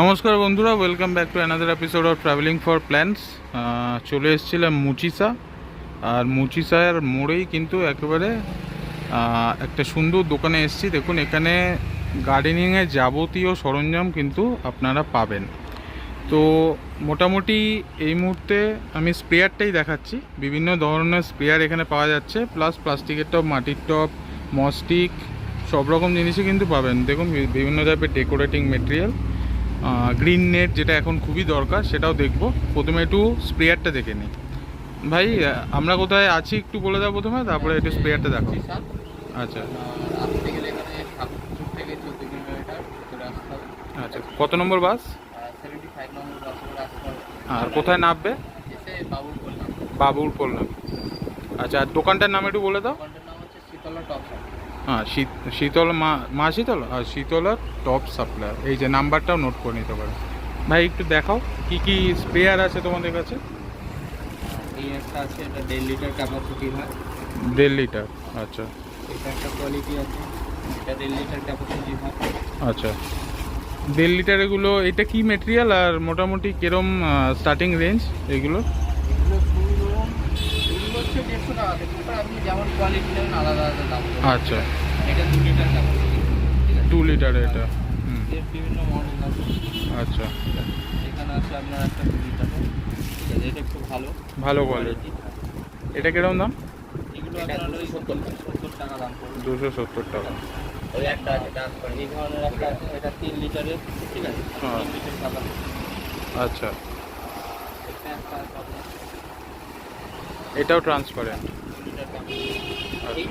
নমস্কার বন্ধুরা welcome back to another episode of travelling for plans চলে এসেছিলাম মুচিসা, আর মুচিসার মোড়েই কিন্তু একেবারে একটা সুন্দর দোকানে এসেছি। দেখুন, এখানে গার্ডেনিংয়ের যাবতীয় সরঞ্জাম কিন্তু আপনারা পাবেন। তো মোটামুটি এই মুহূর্তে আমি স্প্রেয়ারটাই দেখাচ্ছি। বিভিন্ন ধরনের স্প্রেয়ার এখানে পাওয়া যাচ্ছে প্লাস প্লাস্টিকের টপ মাটির টপ মস্টিক সব রকম জিনিসই কিন্তু পাবেন। দেখুন বিভিন্ন টাইপের ডেকোরেটিং মেটেরিয়াল গ্রিন নেট যেটা এখন খুবই দরকার সেটাও দেখব। প্রথমে একটু স্প্রেয়ারটা দেখে নিই। ভাই আমরা কোথায় আছি একটু বলে দাও প্রথমে তারপরে একটু স্প্রেয়ারটা দেখো আচ্ছা। আচ্ছা কত নম্বর বাস? আর কোথায় নামবে? বাবুর পড়লাম আচ্ছা আর দোকানটার নাম একটু বলে দাও। শীতলা টপ হ্যাঁ শীত শীতল মা মা শীতল? আর শীতলার টপ সাপ্লায়ার এই যে নাম্বারটাও নোট করে নিতে পারো ভাই একটু দেখাও কি কি স্প্রেয়ার আছে তোমাদের কাছে? এই একটা আছে এটা দেড় লিটার ক্যাপাসিটি হয় দেড় লিটার আচ্ছা। এটা একটা কোয়ালিটি আছে এটা দেড় লিটার ক্যাপাসিটি হয় আচ্ছা। দেড় লিটার এগুলো এটা কি মেটেরিয়াল আর মোটামুটি কিরম স্টার্টিং রেঞ্জ এগুলো এগুলো শুরু ধরুন শুরু হচ্ছে দেড়শো টাকা থেকে আপনি যেমন কোয়ালিটি নেবেন আলাদা আলাদা দাম আচ্ছা। এটা দু লিটার আছে? টু লিটার এটা হুম। এর বিভিন্ন মডেল আছে। আচ্ছা। এখানে আছে আপনার একটা দু লিটার এটা একটু ভালো। ভালো কোয়ালিটি এটা কিরম দাম? এগুলো আপনার ওই সত্তর। সত্তর টাকা দাম দুশো সত্তর টাকা। ওই একটা আছে এই ধরনের একটা আছে এটা তিন লিটারের ঠিক আছে? হ্যাঁ। তিন লিটার আচ্ছা। এটা একটা এটাও ট্রান্সপারেন্ট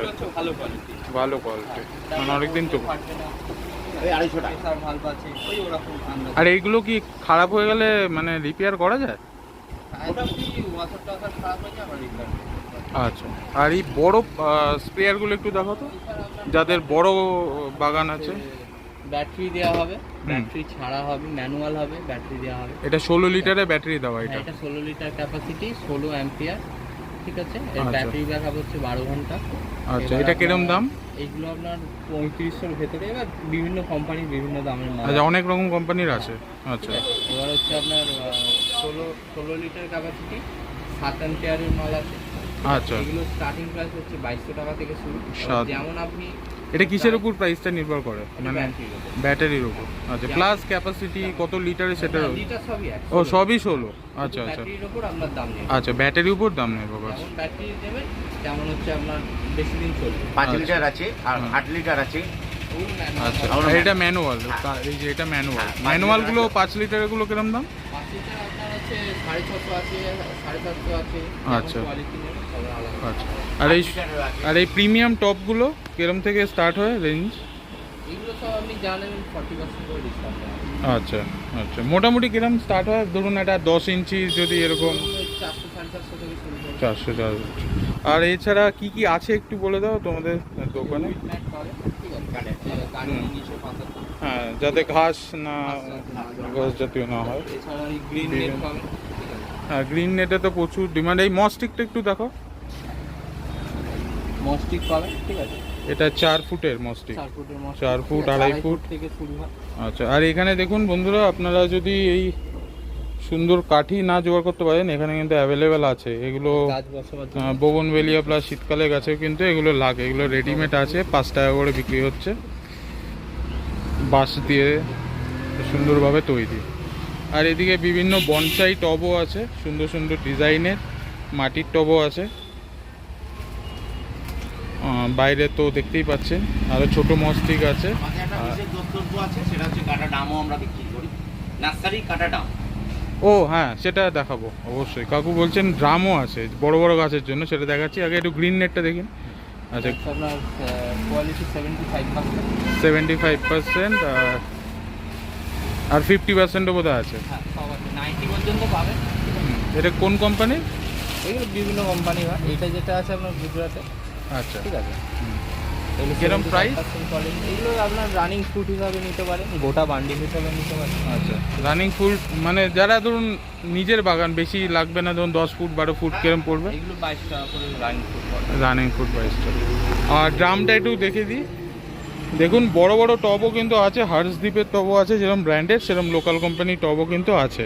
আচ্ছা ভালো কোয়ালিটি ভালো কোয়ালিটি মানে অনেকদিন তো আর এইগুলো কি খারাপ হয়ে গেলে মানে রিপেয়ার করা যায়? আচ্ছা। আর এই বড় স্প্রেয়ারগুলো একটু দেখো তো। যাদের বড় বাগান আছে। ব্যাটারি দেওয়া হবে। ব্যাটারি ছাড়া হবে ম্যানুয়াল হবে ব্যাটারি দেওয়া হবে। এটা ষোলো লিটারে ব্যাটারি দেওয়া এটা। হ্যাঁ, এটা ষোলো লিটার ক্যাপাসিটি ষোলো অ্যাম্পিয়ার ঠিক আছে? এর আচ্ছা। ব্যাটারি ব্যাকআপ হচ্ছে বারো ঘণ্টা। আচ্ছা এটা কিরম দাম? এইগুলো আপনার পঁয়ত্রিশশোর ভেতরে। এবার বিভিন্ন কোম্পানির বিভিন্ন দামের মাল আচ্ছা অনেক রকম কোম্পানির আছে। আচ্ছা। এবার হচ্ছে আপনার ষোলো ষোলো লিটার ক্যাপাসিটি সাত অ্যাম্পিয়ারের মাল আছে। আচ্ছা। এগুলো স্টার্টিং প্রাইস হচ্ছে বাইশশো টাকা থেকে শুরু। যেমন আপনি এটা কিসের উপর প্রাইসটা নির্ভর করে? মানে ব্যাটারির উপর। আচ্ছা প্লাস ক্যাপাসিটি কত লিটারে সবই ও সবই ষোলো। আচ্ছা আচ্ছা। ব্যাটারির উপর আপনার দাম নেই। আচ্ছা ব্যাটারির উপর দাম নেই বাবা। ব্যাটারি দেবেন হচ্ছে আপনার বেশি দিন চলবে। পাঁচ আচ্ছা। লিটার আছে আর হুম। আট লিটার আছে। আচ্ছা আর এটা ম্যানুয়াল এই যে এটা ম্যানুয়াল হ্যাঁ, পাঁচ ম্যানুয়ালগুলো লিটার পাঁচ লিটারগুলো কিরম দাম? পাঁচ লিটার আপনার সাড়ে ছশো আছে সাড়ে সাতশো আছে আচ্ছা। আচ্ছা। আর এই আর এই প্রিমিয়াম টপগুলো কিরম থেকে স্টার্ট হয় রেঞ্জ এগুলো সব আপনি জানেন ফর্টি পার্সেন্ট করে আচ্ছা আচ্ছা। মোটামুটি কিরম স্টার্ট হয়? ধরুন এটা দশ ইঞ্চি যদি এরকম চারশো সাড়ে চারশো থেকে শুরু চারশো চারশো। আর এছাড়া কি কি আছে একটু বলে দাও তোমাদের দোকানে? ঠিক আছে। হ্যাঁ যাতে ঘাস না ঘাস জাতীয় না হয়। হ্যাঁ গ্রিন নেটে তো প্রচুর ডিমান্ড এই মস্টিকটা একটু দেখো। মস্টিক পাবেন ঠিক আছে। এটা চার ফুটের মস্টিক চার ফুট, আড়াই ফুট। থেকে শুরু হয়। আচ্ছা আর এখানে দেখুন বন্ধুরা আপনারা যদি এই সুন্দর কাঠি না জোগাড় করতে পারেন এখানে কিন্তু অ্যাভেলেবেল আছে। এগুলো বোগনভেলিয়া প্লাস শীতকালে গাছেও কিন্তু এগুলো লাগে। এগুলো রেডিমেড আছে পাঁচ টাকা করে বিক্রি হচ্ছে। বাঁশ দিয়ে সুন্দরভাবে তৈরি। আর এদিকে বিভিন্ন বনসাই টবও আছে সুন্দর সুন্দর ডিজাইনের মাটির টবও আছে। বাইরে তো দেখতেই পাচ্ছেন আরও ছোট মস্তিক আছে। ও হ্যাঁ সেটা দেখাবো অবশ্যই। কাকু বলছেন ড্রামও আছে বড় বড় গাছের জন্য সেটা দেখাচ্ছি। আগে একটু গ্রিন নেটটা দেখুন আচ্ছা। আপনার quality seventy five percent seventy five percent আর ফিফটি পার্সেন্টও বোধহয় আছে। হ্যাঁ নাইনটি পর্যন্ত পাবেন। এটা কোন কোম্পানি এগুলো বিভিন্ন কোম্পানি হয় এটা যেটা আছে আপনার গুজরাটে। আচ্ছা। ঠিক আছে। কিরম 75% price? quality। এগুলো আপনার রানিং ফ্রুট হিসাবে নিতে পারেন গোটা বান্ডিল হিসাবে নিতে পারেন। আচ্ছা রানিং ফুল মানে যারা ধরুন নিজের বাগান বেশি লাগবে না ধরুন দশ ফুট বারো ফুট কিরম পড়বে? এগুলো বাইশ টাকা করে রানিং পড়ে রানিং ফুট বাইশটা আর ড্রামটা একটু দেখে দিই। দেখুন বড় বড় টবও কিন্তু আছে হার্সদ্বীপের টবও আছে যেরকম ব্র্যান্ডেড সেরকম লোকাল কোম্পানির টবও কিন্তু আছে।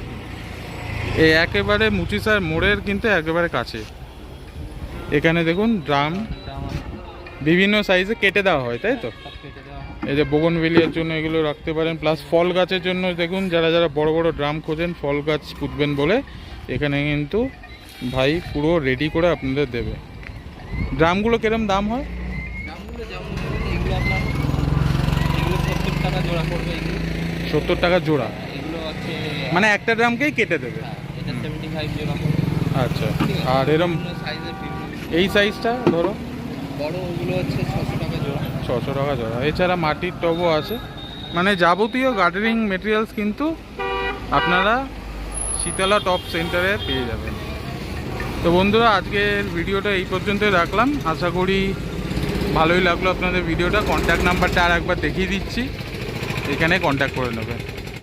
এই একেবারে মুচিসার মোড়ের কিন্তু একেবারে কাছে। এখানে দেখুন ড্রাম বিভিন্ন সাইজে কেটে দেওয়া হয় তাই তো। এই যে বোগনভেলিয়ার জন্য এগুলো রাখতে পারেন। প্লাস ফল গাছের জন্য দেখুন যারা যারা বড় বড় ড্রাম খোঁজেন ফল গাছ পুঁতবেন বলে এখানে কিন্তু ভাই পুরো রেডি করে আপনাদের দেবে। ড্রামগুলো কিরম দাম হয়? সত্তর টাকা জোড়া মানে একটা ড্রামকেই কেটে দেবে? হ্যাঁ, আচ্ছা আর এরম এই সাইজটা ধরো। ছশো টাকা জোড়া। এছাড়া মাটির টবও আছে। মানে যাবতীয় গার্ডেনিং মেটেরিয়ালস কিন্তু আপনারা শীতলা টপ সেন্টারে পেয়ে যাবেন। তো বন্ধুরা, আজকের ভিডিওটা এই পর্যন্তই রাখলাম। আশা করি ভালোই লাগল আপনাদের ভিডিওটা। কন্ট্যাক্ট নাম্বারটা আর একবার দেখিয়ে দিচ্ছি। এখানে কন্ট্যাক্ট করে নেবেন।